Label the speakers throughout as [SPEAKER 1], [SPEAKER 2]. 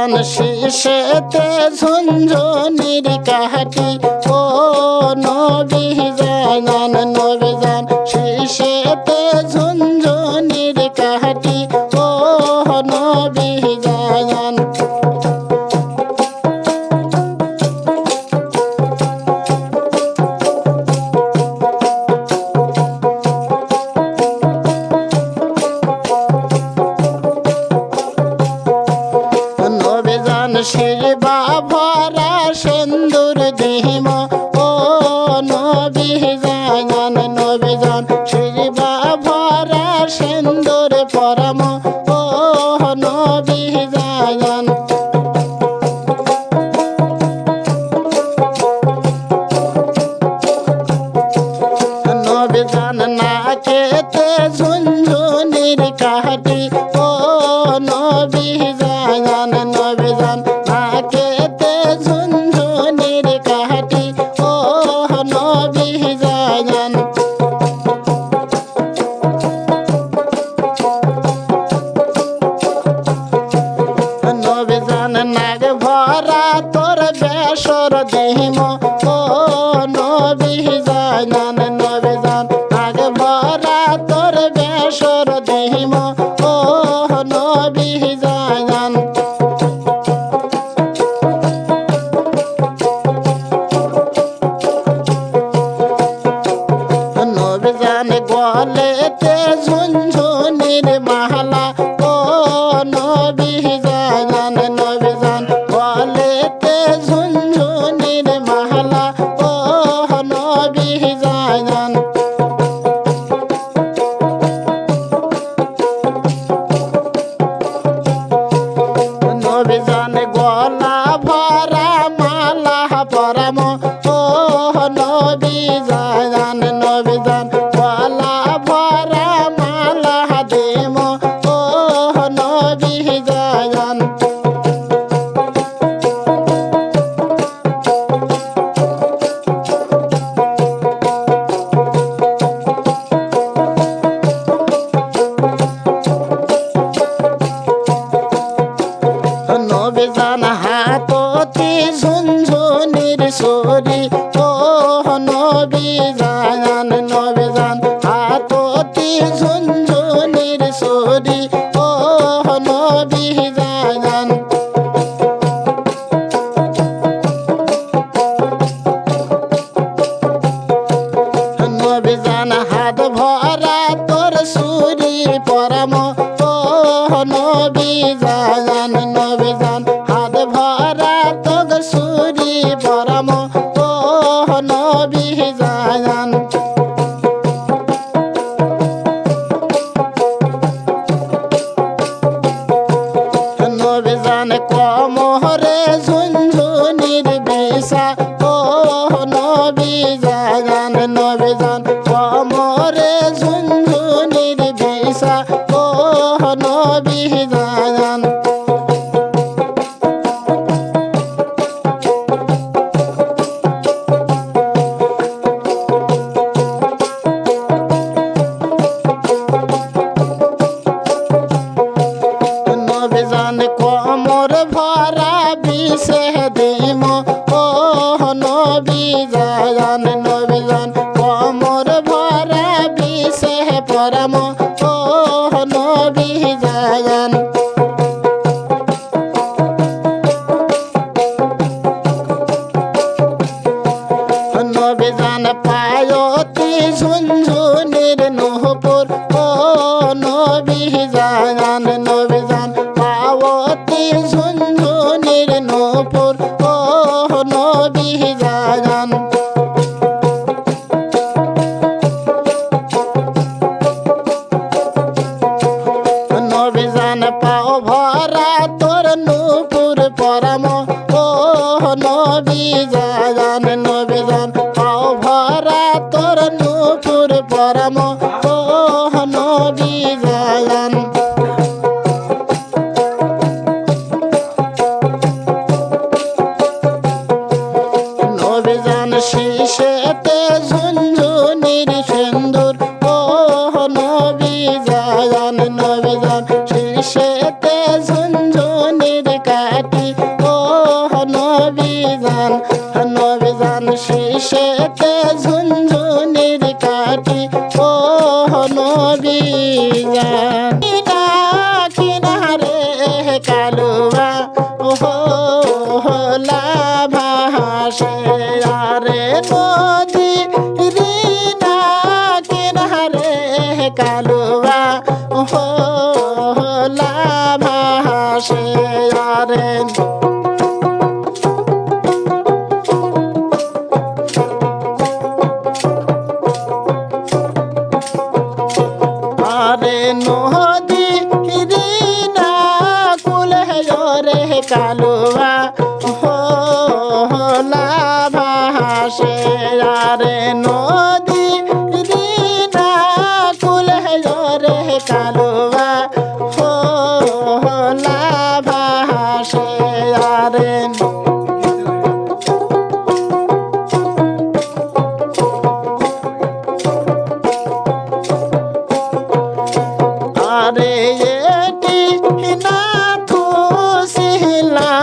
[SPEAKER 1] ধান শীষেতে ঝুনঝুনির কাহাটি কাহাটি ও বেজান হাত ভরা, তোর সুরি পরম। ও নবী জান, হাত ভরা, তোর সুরি পরম। ও নবী জান নবী জান কম হরে ঝুনঝুনির বিষা। ও নবী জান নয়ন নবী ভাষে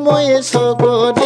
[SPEAKER 1] খুশিলাম সুগুরি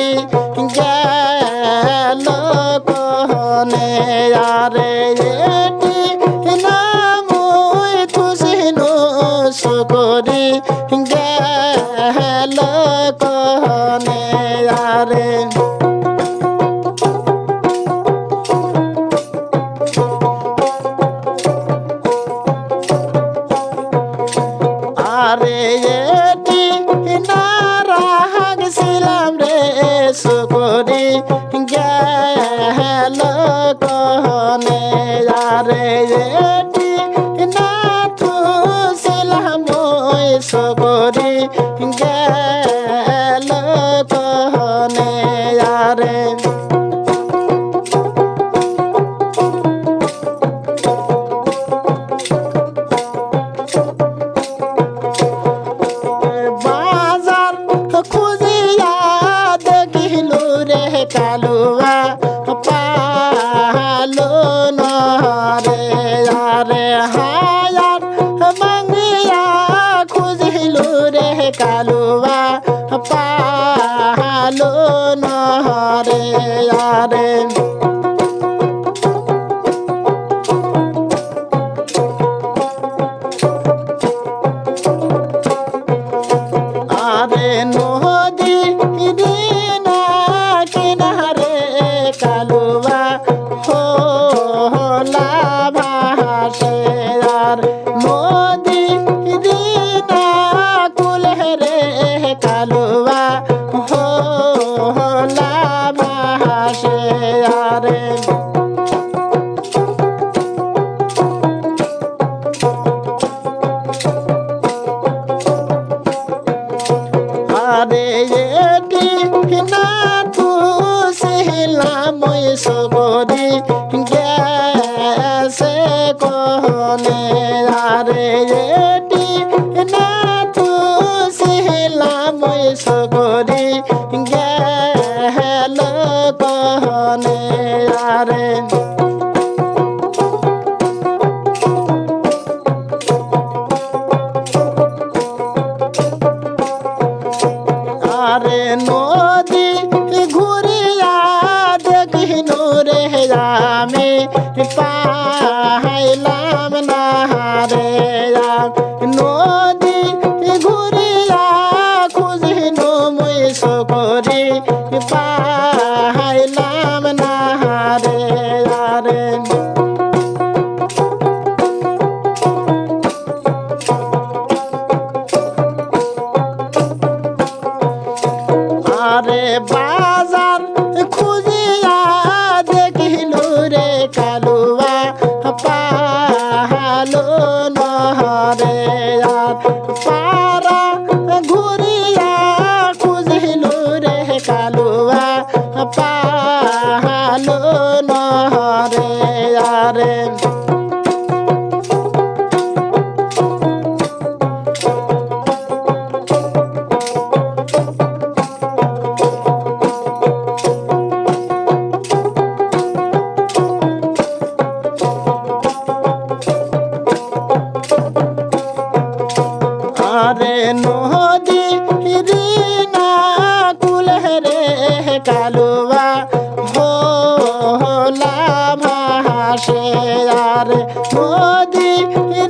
[SPEAKER 1] আর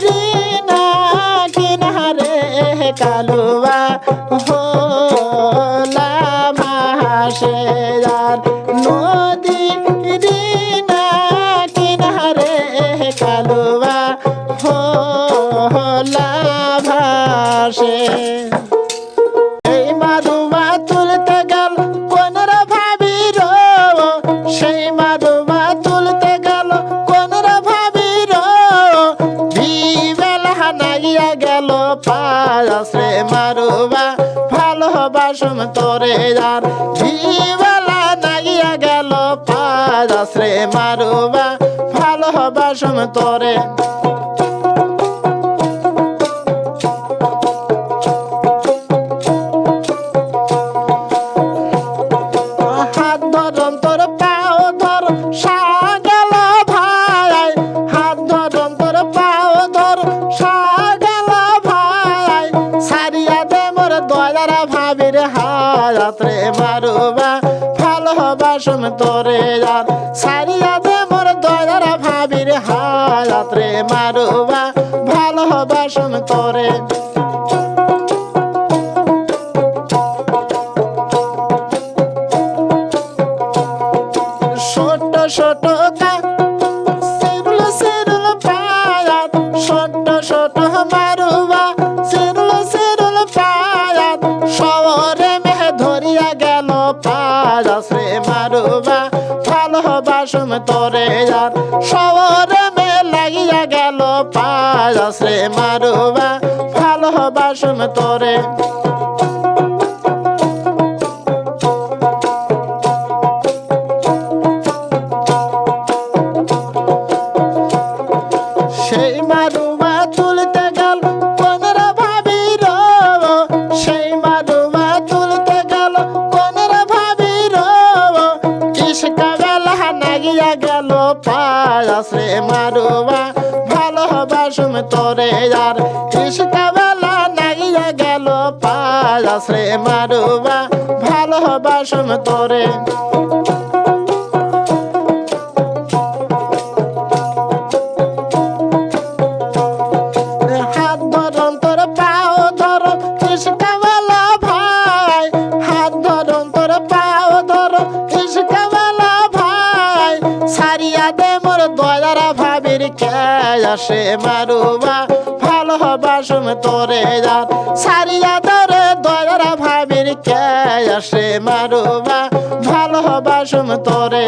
[SPEAKER 1] রে না কিনারে কালুয়া ভালোবাসম তোরে যার। বিবেলা নাগিয়া গেল পাশে মারুবা। ভালোবাসম তোরে তোরে যান। সারিয়া দে মোর দয়ার ভাবির হাত রে মারুবা ভালোবাসম তোরে ছোট ছোট গা ভালোবাসম তোরে যার শহরে মে লাগিয়া গেল পায় আসে মারুবা। ভালোবাসম তোরে। রে মারুবা ভালোবাসুম তোরে যার কিসকা বেলা নাগিয়া গেল পায়াস রে মারুবা ভালোবাসুম তোরে। আসে মারুবা ভালোবাসুম তোরে যার সারিয়া তোরে দয়ারা ভাবির কে আসে মারুবা ভালোবাসুম তোরে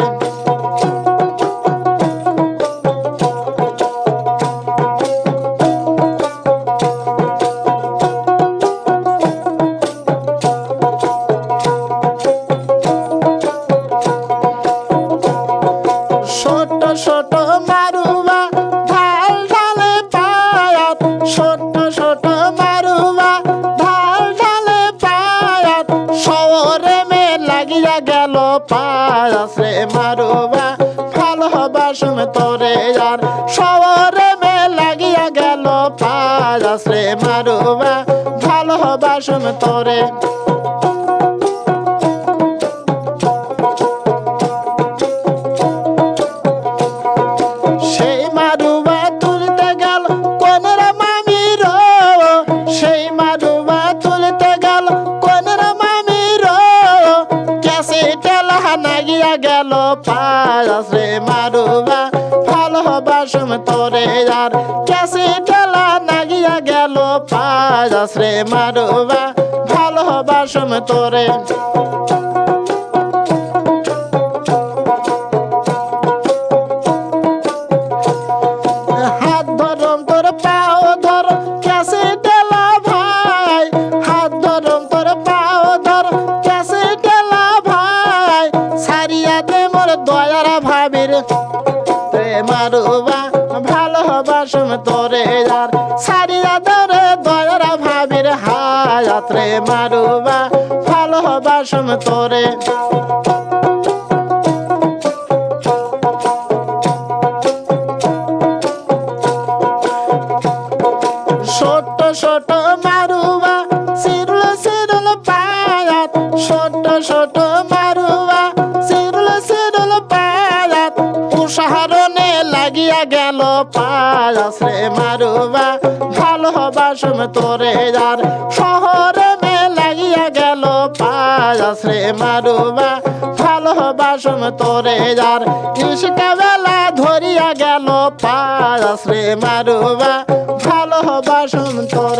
[SPEAKER 1] গেল মারুবা রে মারুবা ভালোবাসুম তোরে যার শহরে মে লাগিয়া গেল মারুবা, ভালো মারুবা ভালোবাসুম তোরে। নাগিয়া গেল পায়াস রে মারুবা ভালোবাসুম তোরে যার ক্যাসে টেলা নাগিয়া গেল পায়াস রে মারুবা ভালোবাসুম তোরে। ভাবির রে মারুবা, ভালোবাসুম তোরে যার। সারিয়া ধরে ভাবির ভালোবাসুম তোরে। ছোট ছোট মারুবা সিরুল সিরুল পায়াত। ছোট ছোট গেল পায়াস রে মারুবা সময় তোরে যার শহরে মে লাগিয়া গেল পায়াস রে মারুবা সময় তোরে যার কৃষিকা বেলা ধরিয়া গেল পায়াস রে মারুবা সময় তোরে